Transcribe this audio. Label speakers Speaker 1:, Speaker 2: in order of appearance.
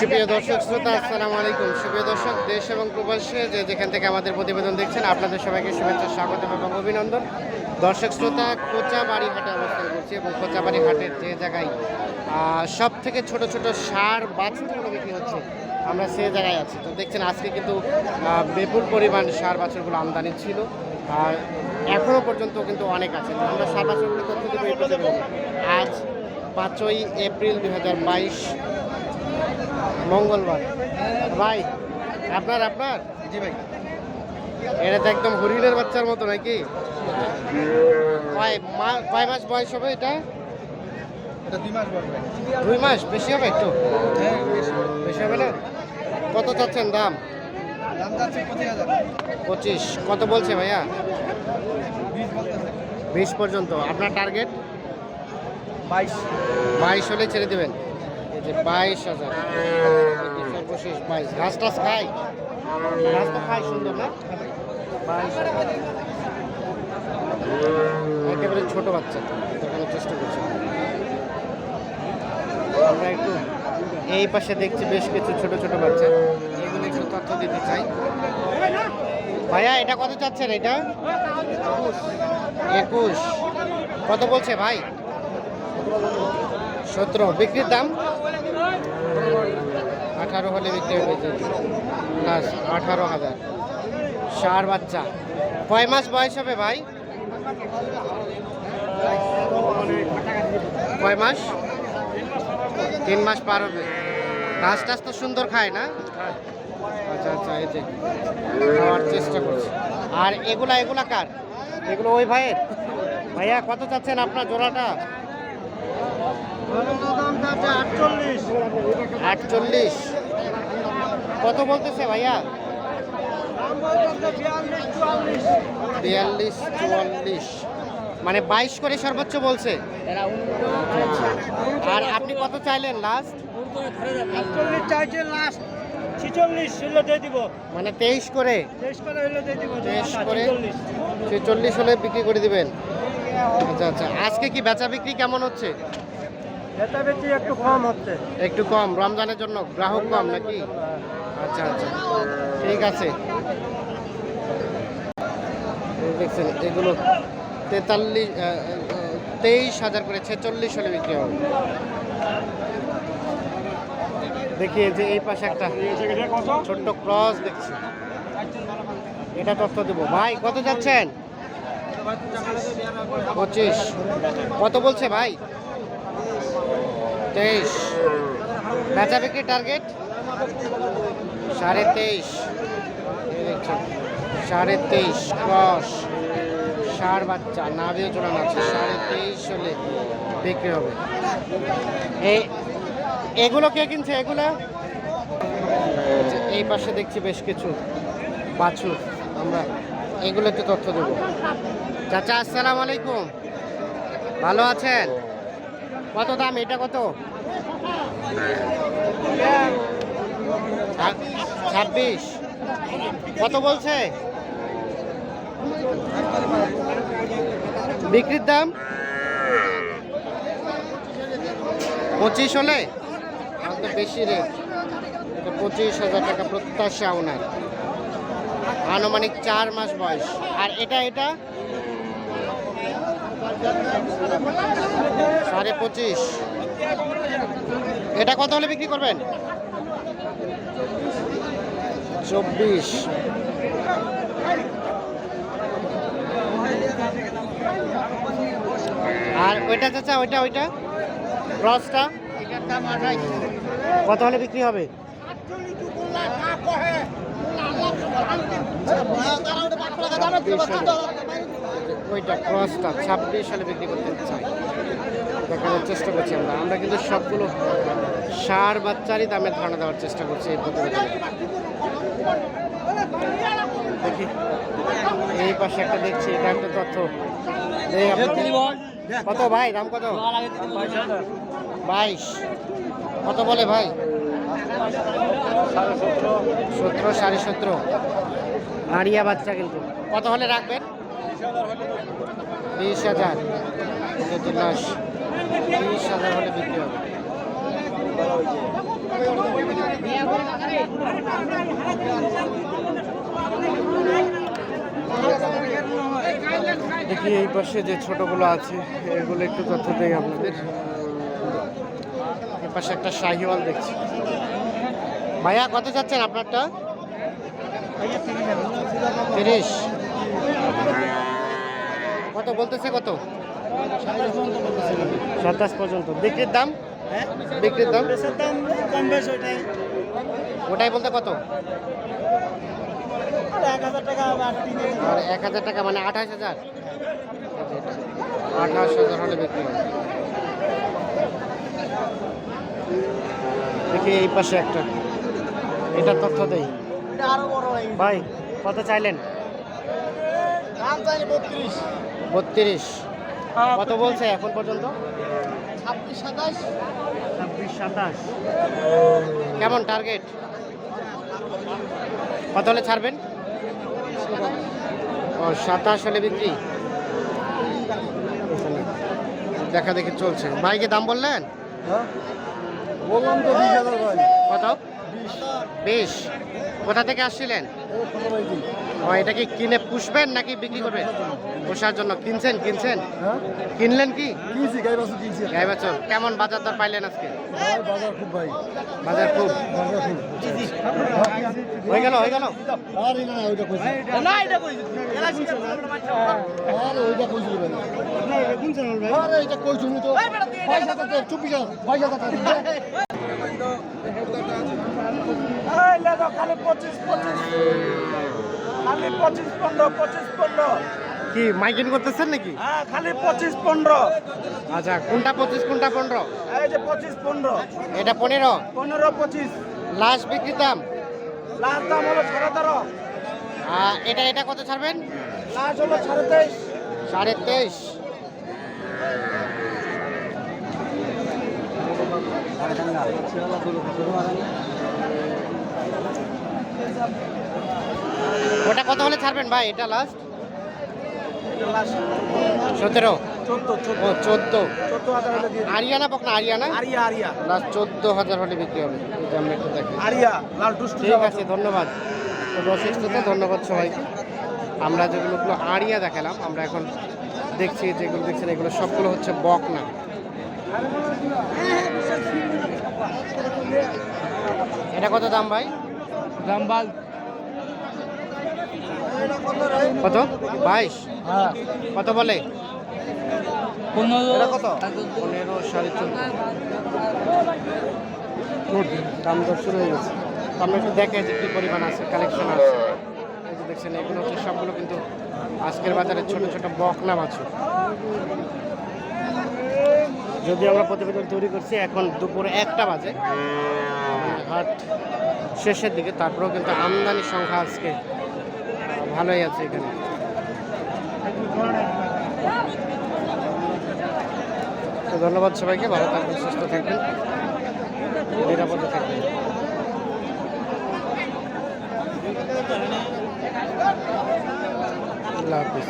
Speaker 1: সুপ্রিয় দর্শক, শ্রোতা, আসসালামু আলাইকুম। সুপ্রিয় দর্শক, দেশ এবং প্রবাসে যে যেখান থেকে আমাদের প্রতিবেদন দেখছেন, আপনাদের সবাইকে শুভেচ্ছা স্বাগত এবং অভিনন্দন। দর্শক, শ্রোতা কোচাবাড়ি হাটে অবস্থান করছি এবং কোচাবাড়ি হাটের যে জায়গায় সব থেকে ছোট ছোট সার বাছুরগুলো বিক্রি হচ্ছে, আমরা সে জায়গায় আছি। তো দেখছেন, আজকে কিন্তু বিপুল পরিমাণ সার বাছুরগুলো আমদানি ছিল, আর এখনও পর্যন্ত কিন্তু অনেক আছে। তো আমরা সার বাছুরগুলো আজ পাঁচই এপ্রিল দু হাজার বাইশ মঙ্গলবার। ভাই আপনার আপনার?
Speaker 2: জি ভাই।
Speaker 1: এটা তো একদম হরিণের বাচ্চার মতো নাকি? কয় মাস বয়স হবে এটা?
Speaker 2: দুই মাস
Speaker 1: বেশি হবে একটু?
Speaker 2: হ্যাঁ বেশি
Speaker 1: হবে। না? কত চাচ্ছেন দাম?
Speaker 2: দাম পঁচিশ
Speaker 1: কত বলছে ভাইয়া?
Speaker 2: বিশ
Speaker 1: বিশ পর্যন্ত। আপনার টার্গেট
Speaker 2: বাইশ।
Speaker 1: বাইশ হলে ছেড়ে দেবেন। যে বাইশ হাজার। সর্বশেষ বাইশ। ঘাস টাস খাই ঘাস তো খাই সুন্দর, না। একেবারে ছোট বাচ্চা দেখানোর চেষ্টা করছি। আমরা একটু এই পাশে দেখছি বেশ কিছু ছোট ছোট বাচ্চা। এগুলো একটু তথ্য দিতে চাই। ভাইয়া, এটা কত চাচ্ছেন এটা? একুশ। কত বলছে ভাই? সতেরো। বিক্রির দাম? আঠারো হলে বিক্রি হবে প্লাস আঠারো হাজার। সার বাচ্চা। কয় মাস বয়স হবে ভাই? কয় মাস? তিন মাস পার হবে। ঘাস টাস তো সুন্দর খায় না? আচ্ছা আচ্ছা এই যে খাওয়ার চেষ্টা করছি। আর এগুলা এগুলা কার? এগুলো ওই ভাইয়ের? ভাইয়া, কত চাচ্ছেন আপনার জোড়াটা?
Speaker 2: আটচল্লিশ।
Speaker 1: কত বলতেছে ভাইয়া?
Speaker 2: বিয়াল্লিশ, চুয়াল্লিশ।
Speaker 1: মানে বাইশ করে সর্বোচ্চ বলছে। আর আপনি কত চাইলেন লাস্ট
Speaker 2: আটচল্লিশ চাইছে লাস্ট
Speaker 1: মানে তেইশ করে।
Speaker 2: তেইশ করে হলে
Speaker 1: তেইশ করে। ছেচল্লিশ হলে বিক্রি করে দিবেন। আচ্ছা আচ্ছা। আজকে কি বেচা বিক্রি কেমন হচ্ছে?
Speaker 2: এটা বেশি একটু কম হচ্ছে।
Speaker 1: একটু কম, রমজানের জন্য গ্রাহক কম নাকি? আচ্ছা আচ্ছা ঠিক আছে। দেখছেন, এগুলো তেতাল্লিশ তেইশ হাজার করে ছেচল্লিশ হলে বিক্রি হবে। দেখি যে এই পাশে একটা ছোট্ট ক্রস দেখছি। এটা তথ্য দেবো। ভাই, কত যাচ্ছেন? পঁচিশ। কত বলছে ভাই? তেইশ। বেচা বিক্রি টার্গেট সাড়ে তেইশ। সাড়ে তেইশ, ক্রস। সার বাচ্চা নাভিও জোড়ানো আছে, সাড়ে তেইশ হলে বিক্রি হবে। এই এগুলো কে কিনছে, এগুলো? এই পাশে দেখছি বেশ কিছু বাছুর। আমরা এগুলো একটু তথ্য দেবো। চাচা, আসসালামু আলাইকুম। ভালো আছেন? কত দাম? এটা কত? ছাব্বিশ। কত বলছে? বিক্রির দাম? পঁচিশ হলে? বেশি রেট পঁচিশ হাজার টাকা প্রত্যাশা ওনার। আনুমানিক চার মাস বয়স। আর এটা এটা? সাড়ে পঁচিশ এটা কত হলে বিক্রি করবেন চব্বিশ আর ওইটা চাচা ওইটা ওইটা ক্রসটা কত হলে বিক্রি হবে ওইটা ক্রসটা ছাব্বিশ সালে বিক্রি করতে চাই দেখানোর চেষ্টা করছি আমরা। আমরা কিন্তু সবগুলো সার বাচ্চারই দামে ধারণা দেওয়ার চেষ্টা করছি এই প্রতিবেদনে। দেখি। এই পাশে একটা দেখছি এটা একটা তথ্য। কত ভাই? দাম কত? বাইশ কত বলে ভাই? সতেরো। সাড়ে সতেরো। নারিয়া বাচ্চা কিন্তু। কত হলে রাখবেন? বিশ হাজার। যদি লাশ বিশ হাজার হলে বিক্রি হবে। দেখি এই পাশে যে ছোটগুলো আছে, এগুলো একটু তথ্য দেই আপনাদের। এই পাশে একটা শাহিওয়াল দেখছি। ভাইয়া, কত চাচ্ছেন আপনারটা? তিরিশ। কত বলতেছে কত? সাতাশ পর্যন্ত বিক্রির দাম?
Speaker 2: হ্যাঁ?
Speaker 1: বিক্রির দাম?
Speaker 2: কম বেশ ওইটাই।
Speaker 1: ওটাই বলতে কত?
Speaker 2: এক হাজার টাকা
Speaker 1: মানে আঠাশ হাজার? আঠাশ হাজার হলে বিক্রি হবে। দেখি এই পাশে একটা। এটার তথ্য দেই।
Speaker 2: এটা আরও বড় ভাই
Speaker 1: ভাই কত চাইলেন?
Speaker 2: দাম চাইলে বত্রিশ।
Speaker 1: বত্রিশ। কত বলছে এখন পর্যন্ত?
Speaker 2: ছাব্বিশ সাতাশ।
Speaker 1: ছাব্বিশ সাতাশ। কেমন টার্গেট কত হলে ছাড়বেন? ও সাতাশ হলে বিক্রি? দেখা দেখি চলছে। ভাইকে দাম বললেন?
Speaker 2: বললাম তো বিশ হাজার ভাই।
Speaker 1: কত? বিশ। কোথা থেকে আসছিলেন? ও এটা কি কিনে পুষবেন নাকি বিক্রি করবেন? পোষার জন্য। কিনছেন কিনছেন?
Speaker 2: হ্যাঁ।
Speaker 1: কিনলেন কি?
Speaker 2: কিনছি গাই বাসু কিনছি।
Speaker 1: গাই বাছর। কেমন বাজার দর পাইলেন আজকে?
Speaker 2: বাজার খুব ভাই।
Speaker 1: বাজার খুব?
Speaker 2: বাজার খুব।
Speaker 1: হয়ে গেল হয়ে গেল?
Speaker 2: আরে না ওইটা কইছি। না এটা কইছি। আরে ওইটা কইছি ভাই। আপনার এটা কোন চ্যানেল ভাই আরে এটা কইছি তো 22000 24000 টাকা। এই লাগা খালি 25 25 খালি 25 15 25 15
Speaker 1: কি মাইকিং করতেছেন নাকি?
Speaker 2: হ্যাঁ খালি 25 15
Speaker 1: আচ্ছা কোনটা পঁচিশ কোনটা পনেরো?
Speaker 2: এই যে 25 15
Speaker 1: এটা পনেরো?
Speaker 2: 15 25
Speaker 1: লাস্ট বিক্রির দাম?
Speaker 2: লাস্ট দাম হলো সাড়ে তেরো।
Speaker 1: আর এটা এটা কত ছাড়বেন?
Speaker 2: লাস্ট হলো সাড়ে তেইশ।
Speaker 1: সাড়ে তেইশ। ওটা কত হলে ছাড়বেন ভাই? এটা লাস্ট সতেরো? ও চোদ্দ।
Speaker 2: হাজার হলে
Speaker 1: আরিয়ানা
Speaker 2: আরিয়া আরিয়া
Speaker 1: লাস্ট চোদ্দ হাজার হলে বিক্রি হবে। আমরা একটু দেখি।
Speaker 2: আরিয়া লাল
Speaker 1: ঠিক আছে ধন্যবাদ। ধন্যবাদ সবাইকে। আমরা যেগুলোগুলো আড়িয়া দেখালাম আমরা এখন দেখছি যেগুলো দেখছেন এগুলো সবগুলো হচ্ছে বকনা। এটা কত দাম ভাই?
Speaker 2: দাম বাল
Speaker 1: কত? বাইশ।
Speaker 2: হ্যাঁ।
Speaker 1: কত বলে?
Speaker 2: পনেরো। কত?
Speaker 1: পনেরো সাড়ে চোদ্দ। দাম দর শুরু হয়ে গেছে। একটু দেখে যে কী পরিমাণ আছে কালেকশন আছে। এই যে দেখছেন এগুলো হচ্ছে সবগুলো কিন্তু আজকের বাজারে ছোট ছোট বকনা বাছুর। যদি আমরা প্রতিবেদন তৈরি করছি এখন দুপুর একটা বাজে। হাট শেষের দিকে, তারপরেও কিন্তু আমদানি সংখ্যা আজকে ভালোই আছে এখানে। তো ধন্যবাদ সবাইকে, ভালো থাকবেন, সুস্থ থাকবেন, নিরাপদে থাকবেন। আল্লাহ হাফিজ।